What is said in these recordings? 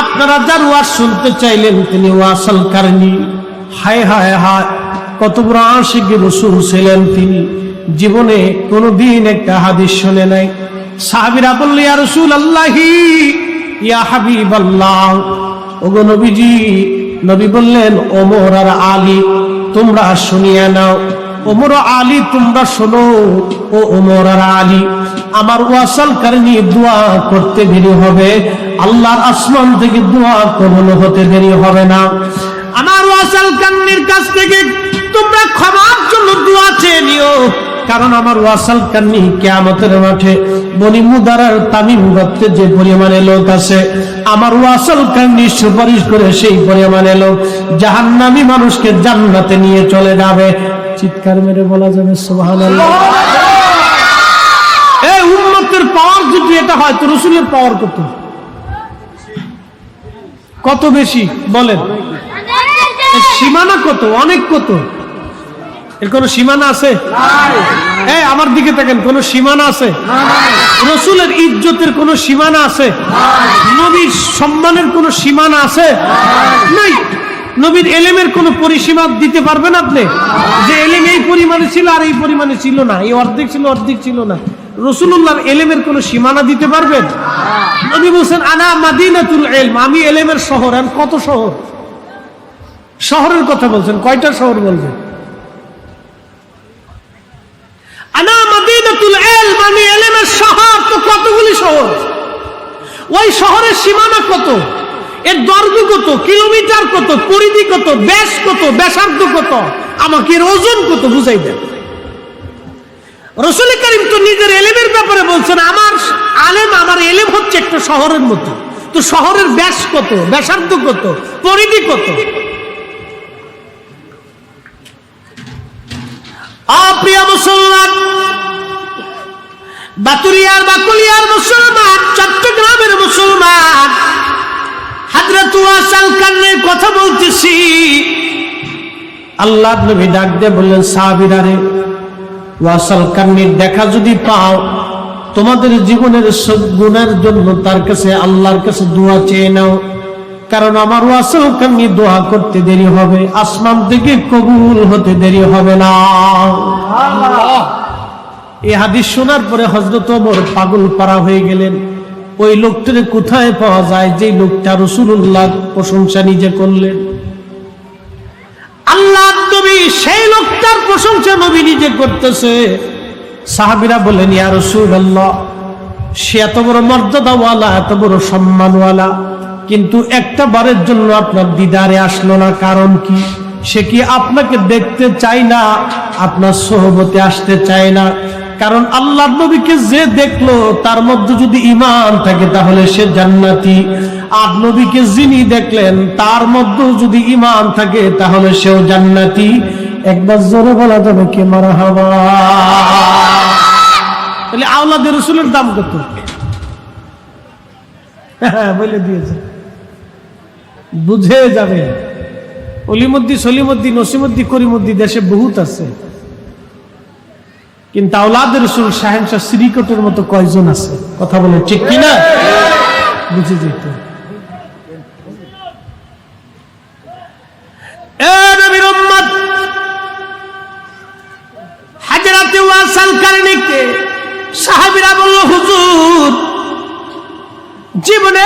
আপনারা যার ওয়াজ শুনতে চাইলেন, তিনি ওয়াসাল কারণী। হায় হায় হায়, কত বড় আশিক রসুল ছিলেন তিনি। জীবনে কোনোদিন একটা হাদিস শুনে নাই। সাহাবিরা বললে, ইয়া রসুল আল্লাহি ইয়া হাবিব আল্লাহ ওগো নবীজি, নবী বললেন, ওমর আর আলী, তোমরা শুনিয়া নাও। ওমর আলী তোমরা শোনো, ও ওমর আর আলী। আমার ওয়াসাল কারণে দোয়া করতে দেরি হবে, আল্লাহর আসমান থেকে দোয়া কখনো হতে দেরি হবে না। আমার ওয়াসাল কান্নির কাছ থেকে তোমরা ক্ষমার জন্য দোয়া চেয়ে নিও, কারণ আমার ওয়াসাল কান্নি কেয়ামতের মাঠে বনি তামিম গত্তে যে পরিমাণে লোক আছে, আমার ওয়াসাল কান্নি সুপারিশ করে সেই পরিমাণে লোক জাহান্নামী মানুষকে জান্নাতে নিয়ে চলে যাবে। চিৎকার মেরে বলা যাবে এই উম্মতের পাওয়ার যদি এটা হয় তো রসুলের পাওয়ার কত? কত বেশি? বলেন। সীমানা কত? অনেক কত? এর কোন সীমানা আছে? এই আমার দিকে দেখেন কোন সীমানা আছে? রসুলের ইজ্জতের কোন সীমানা আছে? নবীর সম্মানের কোন সীমানা আছে? নাই। নবীর এলেমের কোন পরিসীমা দিতে পারবেন আপনি? যে এলেম এই পরিমাণে ছিল আর এই পরিমাণে ছিল না। এই অর্ধেক ছিল অর্ধেক ছিল না। রসুল্লাহর এলেমের কোন সীমানা দিতে পারবেন? নবী বলছেন আনা মাদিনাতুল এলম আমি এলেমের শহর আর কত শহর? শহরের কথা বলছেন কয়টা শহর বলবেন? আনা মাদিনাতুল এলম আমি এলেমের শহর। তো কতগুলি শহর? ওই শহরের সীমানা কত? এর দৈর্ঘ্য কত? কিলোমিটার কত? পরিধি কত? ব্যাস কত? ব্যাসার্ধ কত? আমাকে এর ওজন কত? বুঝাই দেন রসুল করিম তো নিজের এলেমের ব্যাপারে বলছেন, আমার আলেম, আমার এলেম হচ্ছে একটা শহরের মতো। তো শহরের ব্যাস কত? ব্যাসার্ধ কত? পরিধি কত? অপ্রিয় মুসলমান, বাতুরিয়ার বাকুলিয়ার মুসলমান, চট্টগ্রামের মুসলমান, হাজরত ওয়াসাল কান্নের কথা বলতেছি। আল্লাহ নবী ডাক দিয়ে বললেন সাহাবিরারে ওয়াসাল কান্নির দেখা যদি পাও তোমাদের জীবনের সব গুণের জন্য তার কাছে আল্লাহর কাছে দোয়া চেয়ে নাও। কারণ আমার ওয়াসাল কান্নি দোয়া করতে দেরি হবে আসমান থেকে কবুল হতে দেরি হবে না। এই হাদিস শোনার পরে হজরত ওমর পাগল পারা হয়ে গেলেন। ওই লোকটার কোথায় পাওয়া যায়? যে লোকটা রসুল্লাহ প্রশংসা নিজে করলেন। নবী, সেই লোকটার প্রশংসা নবী নিজে করতেছে। সাহাবিরা বলেন ইয়া রসুল্লাহ সে এত বড় মর্যাদাওয়ালা, এত বড় সম্মানওয়ালা। কিন্তু একটা বারের জন্য আপনার দিদারে আসলো না, কারণ কি? সে কি আপনাকে দেখতে চায় না, আপনার সোহবতে আসতে চায় না? কারণ আল্লাহ নবীকে যে দেখল, তার মধ্যে যদি ইমান থাকে, তাহলে সে জান্নাতি। আর যিনি দেখলেন, তার মধ্যে যদি ইমান থাকে, তাহলে সেও জান্নাতি। একবার জোরে বলা যাবে কে মারা হবা? তাহলে রসুলের দাম কত? হ্যাঁ বলে দিয়েছে। বুঝে যাবে। অলিমদ্দি, সলিমদ্দি, নসিমদ্দি, করিমদ্দি দেশে বহুত আছে। কিন্তু আওলাদের রসুল শাহেনশাহ শ্রীকটের মতো কয়জন আছে? কথা বলে ঠিক কিনা? বুঝে যেত এ নবীর উম্মত, হাজরাতে ওয়াসাল কারণীকে সাহাবিরা বলল, হুজুর, জীবনে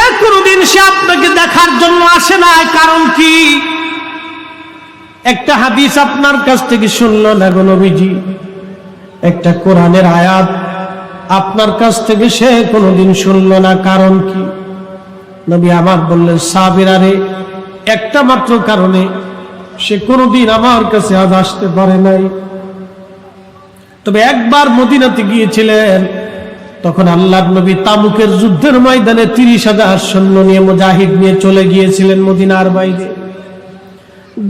সে আপনাকে দেখার জন্য আসে না কারণ কি? একটা হাদিস আপনার কাছ থেকে নবীজি? একটা কোরআনের আয়াত আপনার কাছ থেকে সে কোনোদিন শুনল না। কারণ কি? নবী আমার বললেন সাবিরারে একটা মাত্র কারণে সে কোনোদিন আমার কাছে আজ আসতে পারে নাই। তবে একবার মদিনাতে গিয়েছিলেন, তখন আল্লাহ নবী তাবুকের যুদ্ধের ময়দানে তিরিশ হাজার সৈন্য নিয়ে মুজাহিদ নিয়ে চলে গিয়েছিলেন মদিনার বাইরে।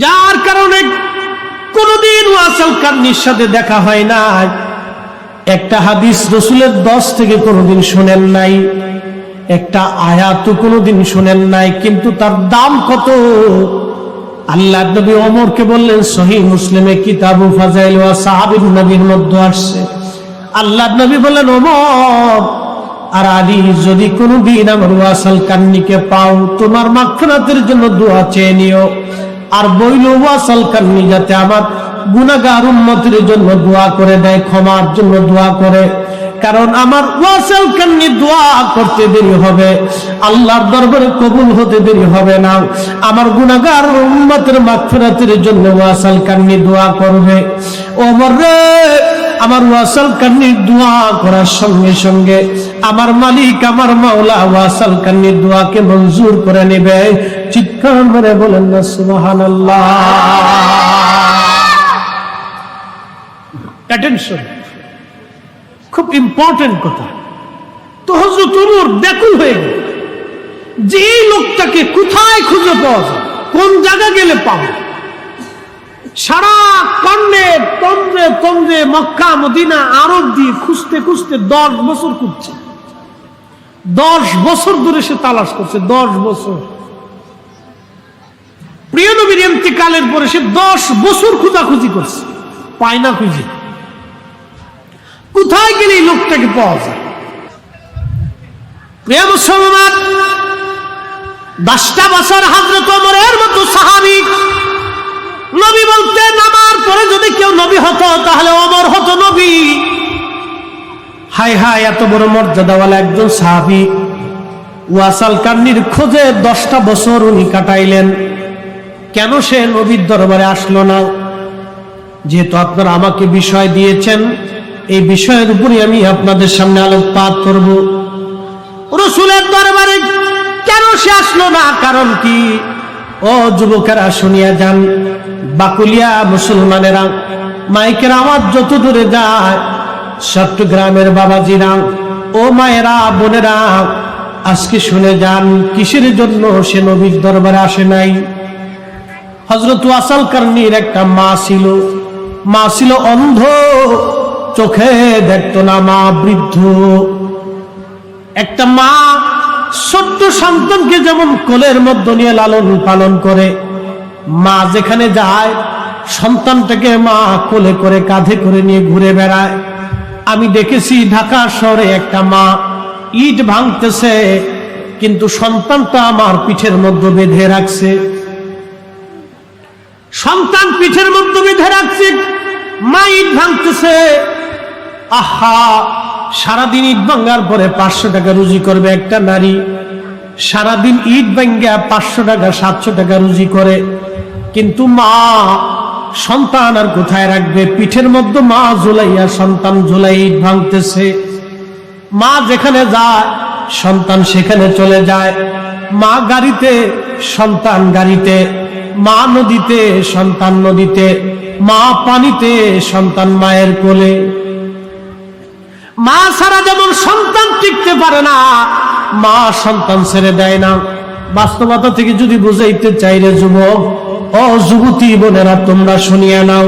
যার কারণে কোনদিন ওয়াসাল কান্নির সাথে দেখা হয় না একটা হাদিস রসুলের দশ থেকে কোনোদিন শোনেন নাই, একটা আয়াত কোনোদিন শোনেন নাই, কিন্তু তার দাম কত? আল্লাহ নবী ওমরকে বললেন সহি মুসলিমে কিতাবু ফাজাইল ওয়া সাহাবিন নবীর মধ্যে আসছে। আল্লাহ নবী বললেন, ওমর, আর আলী, যদি কোনোদিন আমার ওয়াসাল কান্নিকে পাও, তোমার মাখরাতের জন্য দোয়া চেয়ে নিও। আর বইল ওয়াসাল কান্নি যাতে আমার গুনাগার উন্মতির জন্য দোয়া করে দেয়, ক্ষমার জন্য দোয়া করে। কারণ আমার কান্নি দোয়া করতে দেরি হবে। আল্লাহর দরবারে কবুল হতে দেরি হবে না। আমার গুনাগার উম্মতের জন্য ওয়াসাল কান্নি দোয়া করবে। ওমর রে আমার ওয়াসাল কান্নির দোয়া করার সঙ্গে সঙ্গে আমার মালিক, আমার মাওলা ওয়াসাল কান্নির দোয়াকে মঞ্জুর করে নেবে। চিৎকার মেরে বলেন না, সুবহানাল্লাহ। অ্যাটেনশন খুব ইম্পর্টেন্ট কথা। তো হজরত উমর ব্যাকুল হয়ে গেল। যে এই লোকটাকে কোথায় খুঁজে পাওয়া কোন জায়গা গেলে পাবো? সারা কন্যে তন্দ্রে তন্দ্রে মক্কা, মদিনা, আরব দিয়ে খুঁজতে খুঁজতে দশ বছর খুঁজছে। দশ বছর ধরে সে তালাশ করছে, দশ বছর। প্রিয় নবীর এন্তিকালের পরে সে দশ বছর খোঁজাখুঁজি করছে। পায় না খুঁজে। কোথায় গেলে এই লোকটাকে পাওয়া যায়? দশটা বছর হাজরত ওমরের মতো নবী পরে যদি কেউ নবী হতো, তাহলে অমর হতো নবী। হাই হাই এত বড় মর্যাদাওয়ালা একজন সাহাবি। ওয়াসাল কান্নির খোঁজে দশটা বছর উনি কাটাইলেন। কেন সে নবীর দরবারে আসলো না? যেহেতু আপনারা আমাকে বিষয় দিয়েছেন এই বিষয়ের উপরে আমি আপনাদের সামনে আলোকপাত করব। রসুলের দরবারে কেন সে আসলো না? কারণ কি? ও যুবকেরা শুনিয়া যান, বাকুলিয়া মুসলমানেরা, মাইকের আওয়াজ যত দূরে যায়, চট্টগ্রামের বাবাজিরা, ও মায়েরা, বোনেরা, আজকে শুনে যান, কিসের জন্য সে নবীর দরবারে আসে নাই? হজরত ওয়াসাল কারণীর একটা মা ছিল। মা ছিল অন্ধ। চোখে দেখতো না মা বৃদ্ধ। একটা মা ছোট্ট সন্তানকে যেমন কোলের মধ্য নিয়ে লালন পালন করে, মা যেখানে যায়, সন্তানটাকে মা কোলে করে কাঁধে করে নিয়ে ঘুরে বেড়ায়। আমি দেখেছি ঢাকা শহরে একটা মা ইট ভাঙতেছে, কিন্তু সন্তানটা আমার পিঠের মধ্যে বেঁধে রাখছে। সন্তান পিঠের মধ্যে বেঁধে রাখছে, মা ইট ভাঙতেছে। আহা, সারাদিন ইট ভাঙ্গার পরে পাঁচশো টাকা রুজি করবে একটা নারী। সারাদিন ইট ভাঙ্গা পাঁচশো টাকা, সাতশো টাকা রুজি করে। কিন্তু মা, সন্তান আর কোথায় রাখবে? পিঠের মধ্যে মা ঝুলাইয়া সন্তান ঝুলাই ইট ভাঙতেছে। মা যেখানে যায়, সন্তান সেখানে চলে যায়। মা গাড়িতে, সন্তান গাড়িতে। মা নদীতে, সন্তান নদীতে। মা পানিতে, সন্তান মায়ের কোলে। মা ছাড়া যেমন সন্তান টিকতে পারে না, মা সন্তান ছেড়ে দেয় না। বাস্তবতা থেকে যদি বুঝাইতে চাইলে যুবক, ও যুবতী বোনেরা, তোমরা শুনিয়া নাও।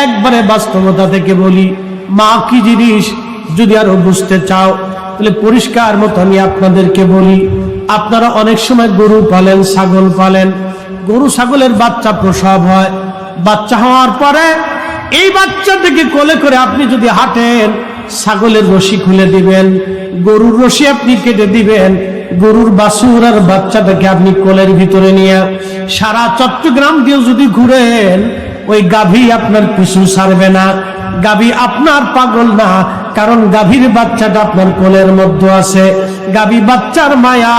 একবারে বাস্তবতা থেকে বলি, মা কি জিনিস যদি আরও বুঝতে চাও, তাহলে পরিষ্কার মতো আমি আপনাদেরকে বলি, আপনারা অনেক সময় গরু পালেন, ছাগল পালেন। গরু, ছাগলের বাচ্চা প্রসব হয়। বাচ্চা হওয়ার পরে এই বাচ্চাটাকে কোলে করে আপনি যদি হাঁটেন ছাগলের রশি খুলে দিবেন, গরুর রশি আপনি কেটে দিবেন, গরুর বাছুর আর বাচ্চাটাকে আপনি কোলের ভিতরে নিয়ে সারা চট্টগ্রাম দিয়ে যদি ঘুরেন, ওই গাভী আপনার পিছু ছাড়বে না। গাভী আপনার পাগল না, কারণ গাভীর বাচ্চাটা আপনার কোলের মধ্যে আছে। গাভী বাচ্চার মায়া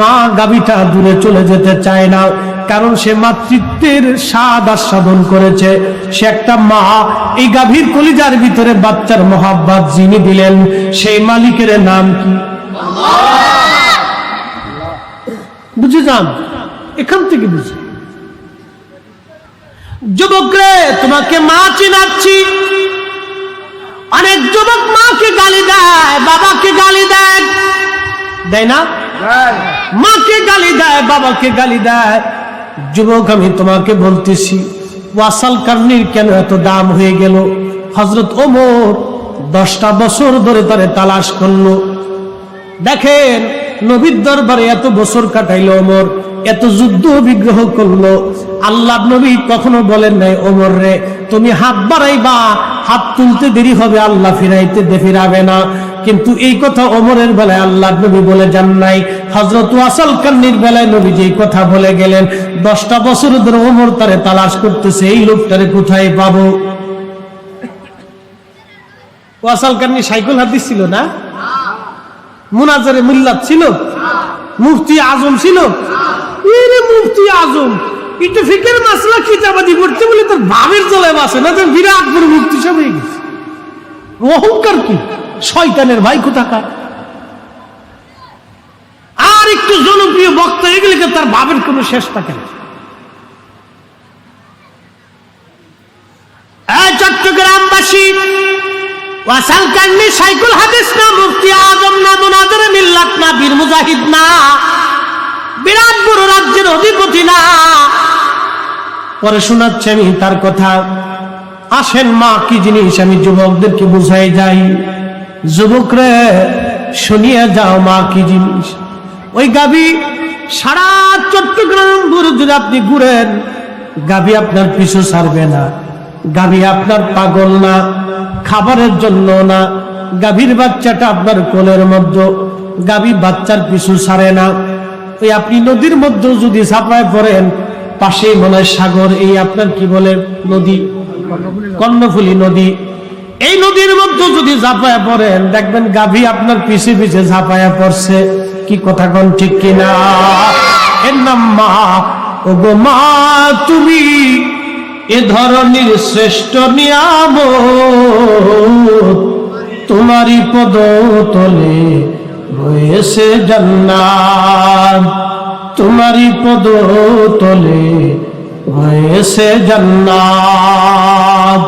মা গাভীটা দূরে চলে যেতে চায় না। কারণ সে মাতৃত্বের স্বাদ আস্বাদন করেছে। সে একটা মা এই গাভীর কলিজার ভিতরে বাচ্চার মহাব্বাত যিনি দিলেন সেই মালিকের নাম কি? বুঝে যান? এখান থেকে বুঝে। যুবকরে তোমাকে মা চিনাচ্ছি। অনেক যুবক মাকে গালি দেয় বাবাকে গালি দেয়। দেয় না? মাকে গালি দেয় বাবাকে গালি দেয়। যুবক, আমি তোমাকে বলতেছি, ওয়াসাল কার্নির কেন এত দাম হয়ে গেল? হজরত ওমর দশটা বছর ধরে তারে তালাশ করল। দেখেন, নবীর দরবারে এত বছর কাটাইলো ওমর, এত যুদ্ধ বিগ্রহ করল। আল্লাহ নবী কখনো বলেন নাই, ওমর রে, তুমি হাত বাড়াইবা, হাত তুলতে দেরি হবে, আল্লাহ ফিরাইতে ফিরাবে না। কিন্তু এই কথা অমরের বেলায় আল্লাহ নবী বলে যান নাই। হজরত ওয়াসাল কান্নির বেলায় নবী যেই কথা বলে গেলেন, দশটা বছর ধরে অমর তারে তালাশ করতেছে, এই লোকটারে কোথায় পাবো? ওয়াসাল কান্নি সাইকেল ছিল না? ছিল? মুফতি আজম ছিল? মুফতি আজম মাসলা বলে না বিরাট মুক্তি অহংকার কি? শয়তানের ভাই কোথাকার? আর একটু জনপ্রিয় বক্তা এগুলিকে তার ভাবের কোনো শেষ থাকে চট্টগ্রামবাসী পরে শোনাচ্ছি আমি তার কথা, আসেন মা, কি জিনিস? আমি যুবকদেরকে বুঝাই যাই। যুবকরে শুনিয়ে যাও মা, কি জিনিস? ওই গাবি সারা চট্টগ্রাম যদি আপনি ঘুরেন গাবি আপনার পিছু ছাড়বে না। গাবি আপনার পাগল না, খাবারের জন্য না। গাভীর বাচ্চাটা আপনার কোলের মধ্যে, গাভী বাচ্চার পিছু ছাড়ে না। ওই আপনি নদীর মধ্যে যদি ছাপায় পড়েন, পাশেই মনে সাগর, এই আপনার কি বলে নদী? কর্ণফুলী নদী। এই নদীর মধ্যে যদি ঝাঁপায়া পড়েন, দেখবেন গাভী আপনার পিছে পিছে ঝাঁপায়া পড়ছে। কি কথা কোন ঠিক কিনা? এর নাম মা। ও গো মা, তুমি এ ধরনের শ্রেষ্ঠ নিয়াম তোমারই পদ তলে রয়েছে জান্নাত। তোমারই পদ তলে রয়েছে জান্নাত।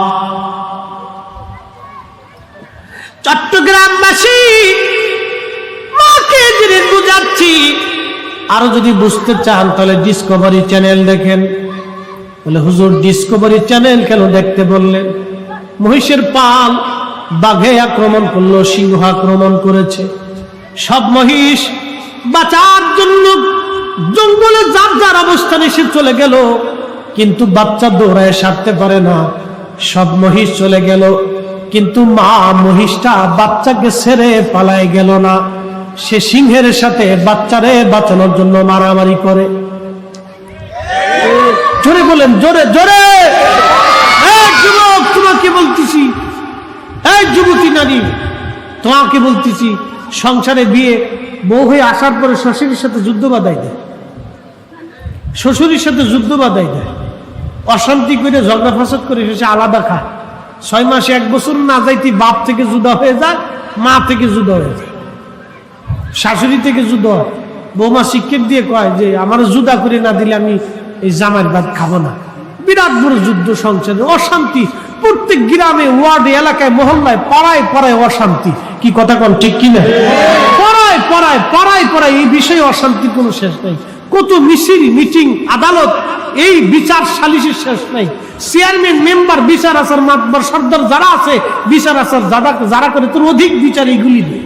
চট্টগ্রামবাসী বুঝাচ্ছি। আরও যদি বুঝতে চান, তাহলে ডিসকভারি চ্যানেল দেখেন। বলে, হুজুর ডিসকভারি চ্যানেল কেন দেখতে বললেন? মহিষের পাল বাঘে আক্রমণ করল, সিংহ আক্রমণ করেছে। সব মহিষ বাঁচার জন্য জঙ্গলে যার যার অবস্থানে সে চলে গেল। কিন্তু বাচ্চা দৌড়ায় সারতে পারে না। সব মহিষ চলে গেল। কিন্তু মা মহিষটা বাচ্চাকে ছেড়ে পালায় গেল না। সে সিংহের সাথে বাচ্চারে বাঁচানোর জন্য মারামারি করে। জোরে বলেন, জোরে জোরে! যুবক, তোমাকে বলতেছি। এই যুবতী নারী, তোমাকে বলতেছি, সংসারে বিয়ে, বউ হয়ে আসার পরে শ্বশুরের সাথে যুদ্ধ বাধাই দেয়। শ্বশুরের সাথে যুদ্ধ বাধাই দেয়। অশান্তি করে ঝগড়া ফাসাদ করে শেষে আলাদা খায়। ছয় মাসে এক বছর না যাইতে বাপ থেকে জুদা হয়ে যায়, মা থেকে জুদা হয়ে যায়। শাশুড়ি থেকে যুদ্ধ হয়। বৌমা শিক্ষক দিয়ে কয় যে, আমার জুদা করে না দিলে আমি এই জামার ভাত খাব না। বিরাট বড় যুদ্ধ সংসারে অশান্তি। প্রত্যেক গ্রামে, ওয়ার্ডে, এলাকায়, মহল্লায় পাড়ায় পাড়ায় অশান্তি। কি কথা কন ঠিক কিনা? পাড়ায় পাড়ায় পাড়ায় পাড়ায় এই বিষয়ে অশান্তির কোনো শেষ নাই। কত মিছিল, মিটিং, আদালত, এই বিচার সালিশের শেষ নাই। চেয়ারম্যান মেম্বার বিচার আসার মাতবার, সর্দার যারা আছে, বিচার আসার যারা যারা করে, তোর অধিক বিচার এইগুলি নেই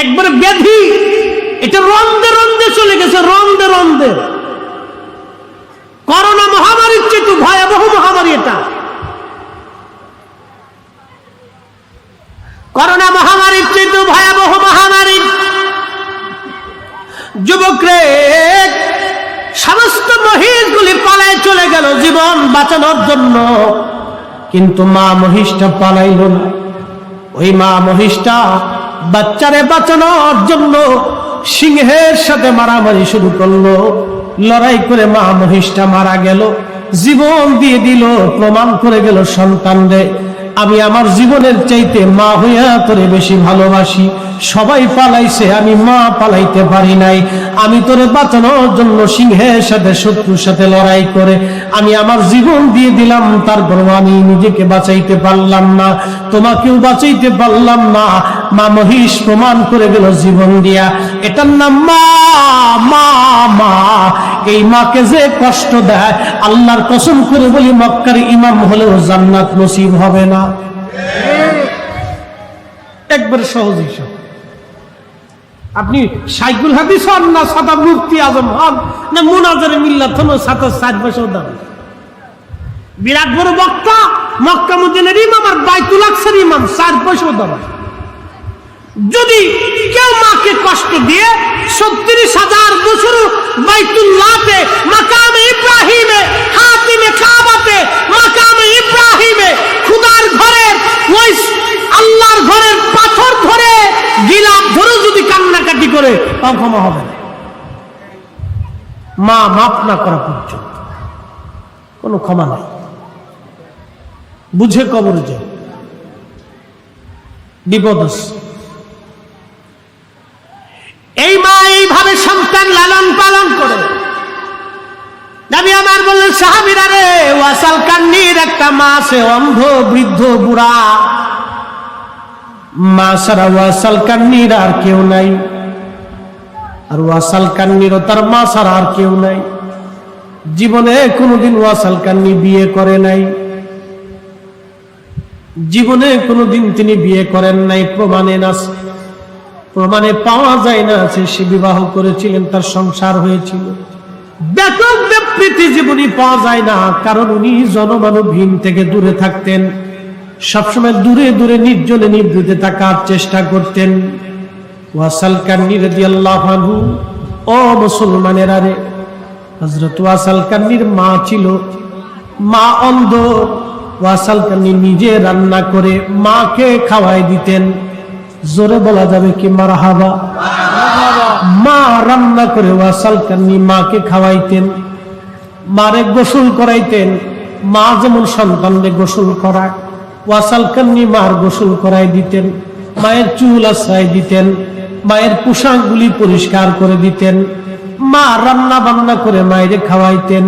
একবারে ব্যাধি। এটা চলে গেছে করোনা মহামারীর ভয়াবহ মহামারী এটা। করোনা মহামারীর চেয়ে ভয়াবহ মহামারী। যুবক রে গেল জীবন বাঁচানোর জন্য। কিন্তু মা মহিষটা পালাইল না। ওই মা মহিষটা বাচ্চারে বাঁচানোর জন্য সিংহের সাথে মারামারি শুরু করল। লড়াই করে মা মহিষটা মারা গেল। জীবন দিয়ে দিল, প্রমাণ করে গেল সন্তানরে, আমি আমার জীবনের চাইতে মা হইয়া করে বেশি ভালোবাসি। সবাই পালাইছে, আমি মা পালাইতে পারি নাই। আমি তোরে বাঁচানোর জন্য সিংহের সাথে, শত্রুর সাথে লড়াই করে আমি আমার জীবন দিয়ে দিলাম তারপর আমি নিজেকে বাঁচাইতে পারলাম না, তোমাকেও বাঁচাইতে পারলাম না। মা মহিষ প্রমাণ করে গেল জীবন দিয়া। এটার নাম মা মা মা। এই মাকে যে কষ্ট দেয়, আল্লাহর কসম করে বলি, মক্কার ইমাম হলেও জান্নাত নসিব হবে না। একবার সহজ হিসাব। আপনি সাইকুল হাদিস হন না সাদা মুক্তি আজম হন, না মুনাজারে মিল্লাত হন সাতাশ ষাট বছর দাম বিরাট বড় বক্তা মক্কা মদিনের ইমাম আর বাইতুল আকসার ইমাম চার পয়সা দেওয়া যদি কেউ মাকে কষ্ট দিয়ে ছত্রিশ হাজার বছর বাইতুল্লাহতে মাকামে ইব্রাহিমে, হাতিমে কাবাতে মাকামে ইব্রাহিমে খুদার ঘরের ওই আল্লাহর ঘরের পাথর ধরে গিলাপ ধরে যদি কান্নাকাটি করে তাও ক্ষমা হবে না। মা মাফ না করা পর্যন্ত কোনো ক্ষমা নাই। বুঝে কবর যায় বিপদ এই মা এইভাবে সন্তান লালন পালন করে। নবী আমার বললেন, সাহাবিরা রে, ওয়াসাল কান্নির একটা মা আছে, অন্ধ, বৃদ্ধ, বুড়া। মা সারা ওয়াসাল কান্নির আর কেউ নাই। আর ওয়াসাল কান্নিরও তার মা ছাড়া আর কেউ নাই। জীবনে কোনোদিন ওয়াসাল কান্নি বিয়ে করে নাই। জীবনে কোনোদিন তিনি বিয়ে করেন নাই, প্রমাণে না প্রমাণে পাওয়া যায় না আছে, সে বিবাহ করেছিলেন, তার সংসার হয়েছিল। ব্যাপক ব্যাপৃতি জীবনী পাওয়া যায় না, কারণ উনি জনমানবহীন থেকে দূরে থাকতেন। সবসময় দূরে দূরে নির্জনে নিবৃতে থাকার চেষ্টা করতেন। ওয়াসাল মা ছিল, মা অন্ধ। কান্নি নিজে রান্না করে মাকে খাওয়াই দিতেন। জোরে বলা যাবে কি মারা হাবা মা রান্না করে ওয়াসাল কান্নি মাকে খাওয়াইতেন, মারে গোসল করাইতেন। মা যেমন সন্তানরে গোসল করায়, ওয়াসাল কান্নি মার গোসল করাই দিতেন, মায়ের চুল আশ্রয় দিতেন। মায়ের পোশাকগুলি পরিষ্কার করে দিতেন। মা রান্না বান্না করে মায়েরে খাওয়াইতেন।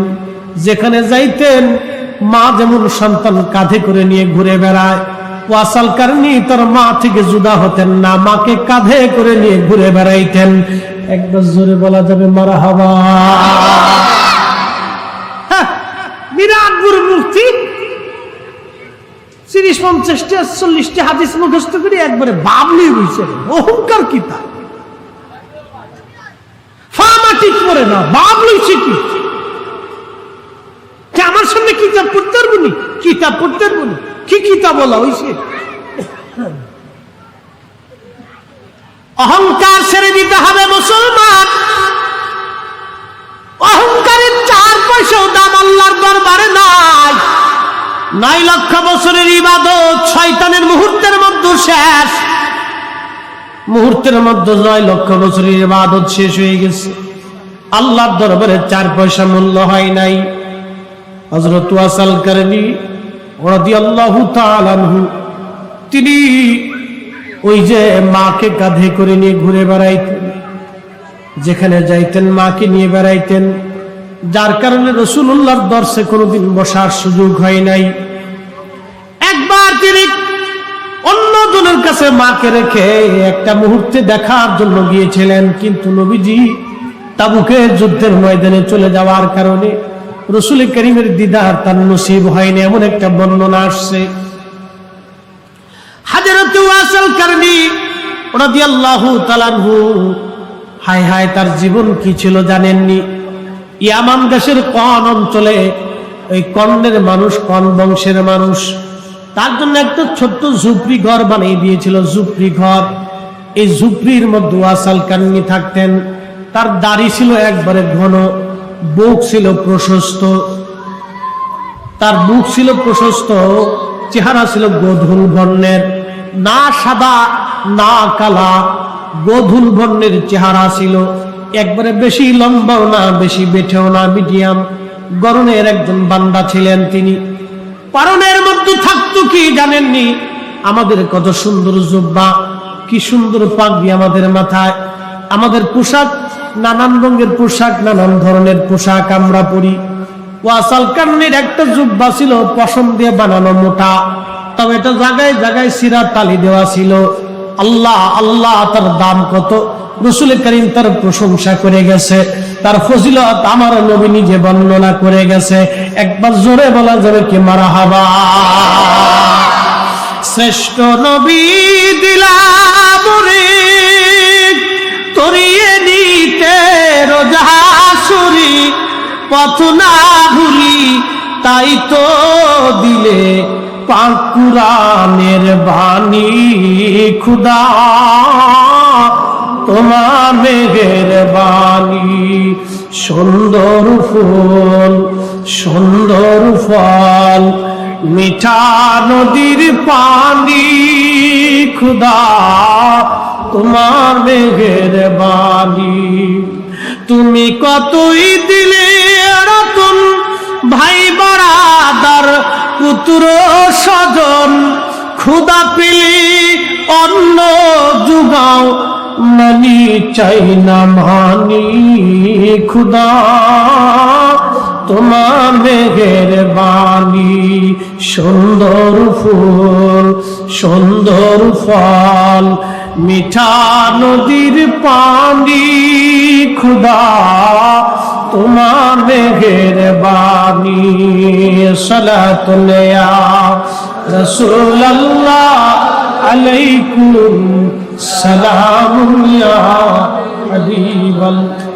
যেখানে যাইতেন মা যেমন সন্তান কাঁধে করে নিয়ে ঘুরে বেড়ায়। ওয়াসাল কারণে তার মা থেকে জুদা হতেন না মাকে কাঁধে করে নিয়ে ঘুরে বেড়াইতেন। একবার জোরে বলা যাবে মারা হাওয়া হ্যাঁ, বিরাট বড় মূর্তি। তিরিশ পঞ্চাশটি চল্লিশটি হাদিস মুখস্থ করে একবারে বাবলি হয়েছে অহংকার কি তা ফামা ঠিক করে না বাবলি আমার সামনে কিতাব পড়তে পারব নি? কিতাব পড়তে পারব নি? কি কিতাব বলা হয়েছে অহংকার ছেড়ে দিতে হবে মুসলমান। অহংকারের চার পয়সাও দাম আল্লাহর দরবারে নাই নয় লক্ষ বছরের ইবাদত শয়তানের মুহূর্তের মধ্যে শেষ। মুহূর্তের মধ্যে নয় লক্ষ বছরের ইবাদত শেষ হয়ে গেছে। আল্লাহর দরবারে চার পয়সা মূল্য হয় নাই। হজরত ওয়াসাল কারণী রাদিয়াল্লাহু তাআলা আনহু, তিনি ওই যে মাকে কাঁধে করে নিয়ে ঘুরে বেড়াইতেন। যেখানে যাইতেন, মাকে নিয়ে বেড়াইতেন। যার কারণে রসুল্লাহর দর্শে কোনোদিন বসার সুযোগ হয় নাই। একবার তিনি অন্যজনের কাছে মাকে রেখে একটা মুহূর্তে দেখার জন্য গিয়েছিলেন, কিন্তু নবীজি তাবুকে যুদ্ধের ময়দানে চলে যাওয়ার কারণে রসুল করিমের দিদার তার নসিব হয়নি, এমন একটা বর্ণনা আসছে। হায় হায় তার জীবন কি ছিল জানেননি? ইয়ামান দেশের কন অঞ্চলে ওই কন্নের মানুষ কন বংশের মানুষ, তার জন্য একটা ছোট্ট ঝুপড়ি ঘর বানিয়ে দিয়েছিল, ঝুপড়ি ঘর। এই ঝুপড়ির মধ্যে ওয়াসাল কান্নি থাকতেন। তার দাড়ি ছিল একবারে ঘন, বুক ছিল প্রশস্ত। তার বুক ছিল প্রশস্ত, চেহারা ছিল গধুল বর্ণের। না সাদা, না কালা গধুল বর্ণের চেহারা ছিল। একবারে বেশি লম্বাও না, বেশি বেঠেও না, মিডিয়াম। গরনের একজন বান্দা ছিলেন তিনি। পারনের মধ্যে থাকতো কি জানেননি? আমাদের কত সুন্দর জুব্বা, কি সুন্দর পাগড়ি আমাদের মাথায়। আমাদের পোশাক, নানান রঙের পোশাক, নানান ধরনের পোশাক আমরা পরি। ওয়াসাল একটা জুব্বা ছিল, পশম দিয়ে বানানো মোটা। তবে এটা জায়গায় জায়গায় সিরা তালি দেওয়া ছিল। আল্লাহ আল্লাহ, তার দাম কত? রসুল করিম তার প্রশংসা করে গেছে, তার ফজিলত আমার নবী নিজে বর্ণনা করে গেছে। একবার জোরে বলা যাবে কি মারা হাবা শ্রেষ্ঠ নবী দিলাবরে তরিয়ে নিতে রোজা পথ না ভুলি তাই তো দিলে পাকুরানের বাণী, খুদা। তোমার মেঘের বাণী, সুন্দর ফুল, সুন্দর ফল, মিঠা নদীর পানি, খুদা তোমার মেঘের বাণী। তুমি কতই দিলে রতন ভাই বারাদার পুত্র স্বজন, খুদা পেলি অন্ন যুগাও মানি চাই না মানি, খুদা। তোমার মেঘের বাণী সুন্দর ফুল, সুন্দর ফল, মিঠা নদীর পানি, খুদা। তোমার মেঘের বাণী সলাতুলিয়া রসুল আল্লাহ আলাইকুম সালাম ইয়া হাবিবাল্লাহ